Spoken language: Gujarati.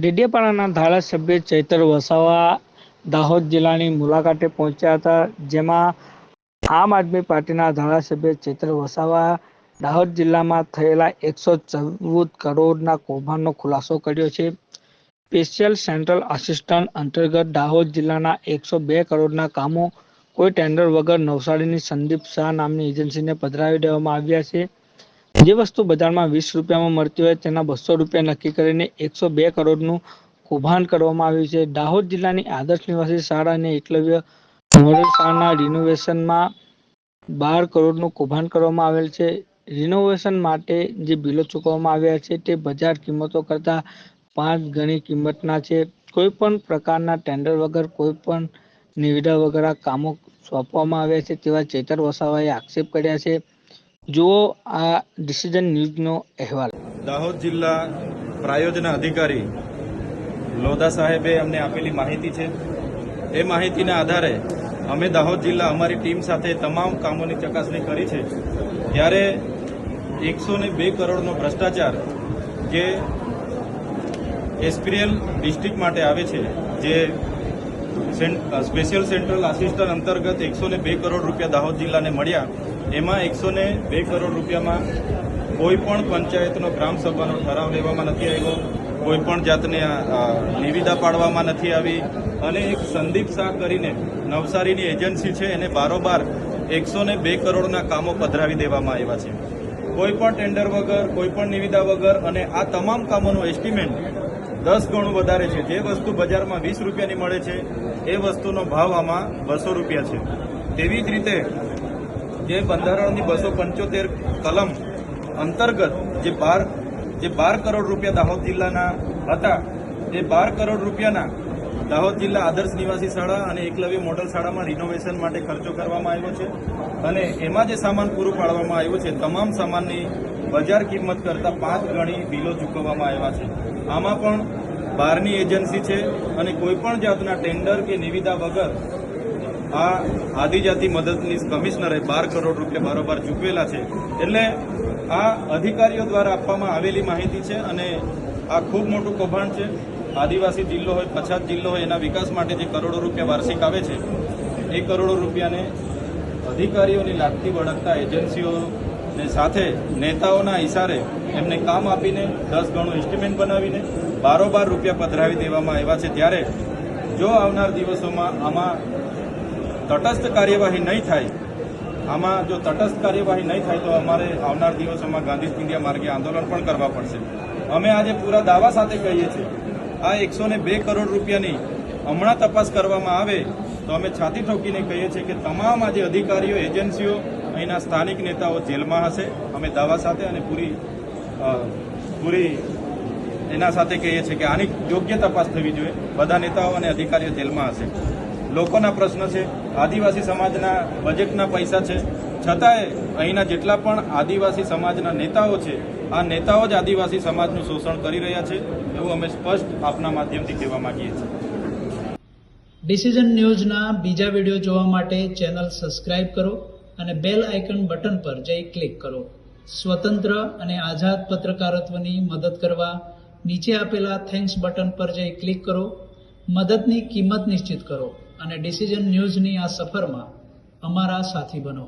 ડેડિયાપાડાના ધારાસભ્ય ચૈતર વસાવા દાહોદ જિલ્લાની મુલાકાતે પહોંચ્યા હતા, જેમાં આમ આદમી પાર્ટીના ધારાસભ્ય ચૈતર વસાવા દાહોદ જિલ્લામાં થયેલા એકસો ચૌદ કરોડના કૌભાંડનો ખુલાસો કર્યો છે. સ્પેશિયલ સેન્ટ્રલ આસિસ્ટન્ટ અંતર્ગત દાહોદ જિલ્લાના એકસો બે કરોડના કામો કોઈ ટેન્ડર વગર નવસારીની સંદીપ શાહ નામની એજન્સીને પધરાવી દેવામાં આવ્યા છે. જે વસ્તુ બજારમાં વીસ રૂપિયામાં મળતી હોય તેના બસો રૂપિયા નક્કી કરીને એકસો બે કરોડનું કૌભાંડ કરવામાં આવ્યું છે. દાહોદ જિલ્લાની આદર્શ નિવાસી શાળા અને એકલવ્ય મોડલ શાળાના રિનોવેશનમાં બાર કરોડનું કૌભાંડ કરવામાં આવેલ છે. રિનોવેશન માટે જે બિલો ચૂકવવામાં આવ્યા છે તે બજાર કિંમતો કરતાં પાંચ ગણી કિંમતના છે. કોઈ પણ પ્રકારના ટેન્ડર વગર, કોઈ પણ નિવિદા વગર આ કામો સોંપવામાં આવ્યા છે તેવા ચેતર વસાવાએ આક્ષેપ કર્યા છે. જુઓ આ ડિસિઝન ન્યૂઝનો અહેવાલ. દાહોદ જિલ્લા પ્રાયોજના અધિકારી લોધા સાહેબે અમને આપેલી માહિતી છે. એ માહિતીના આધારે અમે દાહોદ જિલ્લા અમારી ટીમ સાથે તમામ કામોની ચકાસણી કરી છે. ત્યારે એકસો બે કરોડનો ભ્રષ્ટાચાર જે એસપીએલ ડિસ્ટ્રિક્ટ માટે આવે છે, જે સ્પેશિયલ સેન્ટ્રલ આસિસ્ટન્ટ અંતર્ગત એકસો બે કરોડ રૂપિયા દાહોદ જિલ્લાને મળ્યા. એમાં એકસો બે કરોડ રૂપિયામાં કોઈપણ પંચાયતનો ગ્રામ સભાનો ઠરાવ લેવામાં નથી આવ્યો કોઈપણ જાતની નિવિદા પાડવામાં નથી આવી અને એક સંદીપ શાહ કરીને નવસારીની એજન્સી છે, એને બારોબાર એકસો બે કરોડના કામો પધરાવી દેવામાં આવ્યા છે. કોઈ પણ ટેન્ડર વગર, કોઈ પણ નિવિદા વગર અને આ તમામ કામોનું એસ્ટિમેટ દસ ગણું વધારે છે. જે વસ્તુ બજારમાં વીસ રૂપિયાની મળે છે, એ વસ્તુનો ભાવ આમાં બસો રૂપિયા છે. તેવી જ રીતે જે બંધારણની બસો પંચોતેર કલમ અંતર્ગત જે બાર જે બાર કરોડ રૂપિયા દાહોદ જિલ્લાના હતા, એ બાર કરોડ રૂપિયાના દાહોદ જિલ્લા આદર્શ નિવાસી શાળા અને એકલવ્ય મોડલ શાળામાં રિનોવેશન માટે ખર્ચો કરવામાં આવ્યો છે અને એમાં જે સામાન પૂરું પાડવામાં આવ્યું છે, તમામ સામાનની બજાર કિંમત કરતાં પાંચ ગણી બિલો ચૂકવવામાં આવ્યા છે. આમાં પણ બહારની એજન્સી છે અને કોઈપણ જાતના ટેન્ડર કે નિવિદા વગર આ આદિજાતિ મદદનીશ કમિશનરે બાર કરોડ રૂપિયા બારોબાર ચૂકવેલા છે. એટલે આ અધિકારીઓ દ્વારા આપવામાં આવેલી માહિતી છે અને આ ખૂબ મોટું કૌભાંડ છે. આદિવાસી જિલ્લો હોય, પછાત જિલ્લો હોય, એના વિકાસ માટે જે કરોડો રૂપિયા વાર્ષિક આવે છે, એ કરોડો રૂપિયાને અધિકારીઓની લાગતી વળગતા એજન્સીઓને સાથે નેતાઓના ઇશારે એમને કામ આપીને દસ ગણું એસ્ટિમેટ બનાવીને બારોબાર રૂપિયા પધરાવી દેવામાં આવ્યા છે. ત્યારે જો આવનાર દિવસોમાં આમાં તટસ્થ કાર્યવાહી નહીં થાય, આમાં જો તટસ્થ કાર્યવાહી નહીં થાય, તો અમારે આવનાર દિવસોમાં ગાંધી ચિંધ્યા માર્ગે આંદોલન પણ કરવા પડશે. અમે આજે પૂરા દાવા સાથે કહીએ છીએ આ એકસો બે કરોડ રૂપિયાની હમણાં તપાસ કરવામાં આવે તો અમે છાતી ઠોકીને કહીએ છીએ કે તમામ આજે અધિકારીઓ, એજન્સીઓ, અહીંના સ્થાનિક નેતાઓ જેલમાં હશે. અમે દાવા સાથે અને પૂરી પૂરી એના સાથે કહીએ છીએ કે આની યોગ્ય તપાસ થવી જોઈએ. બધા નેતાઓ અને અધિકારીઓ જેલમાં હશે. લોકોના પ્રશ્ન છે. આદિવાસી સમાજના બજેટના પૈસા છે. છતાંય અહીંના જેટલા પણ આદિવાસી સમાજના નેતાઓ છે, આ નેતાઓ જ આદિવાસી સમાજનું શોષણ કરી રહ્યા છે, એવું અમે સ્પષ્ટ આપના માધ્યમથી કહેવા માંગીએ છીએ. ડિસિઝન ન્યૂઝના બીજા વીડિયો જોવા માટે ચેનલ સબસ્ક્રાઇબ કરો અને બેલ આઇકન બટન પર જઈ ક્લિક કરો. સ્વતંત્ર અને આઝાદ પત્રકારત્વની મદદ કરવા નીચે આપેલા થેન્ક્સ બટન પર જઈ ક્લિક કરો. મદદની કિંમત નિશ્ચિત કરો અને ડિસિઝન ન્યૂઝની આ સફરમાં અમારા સાથી બનો.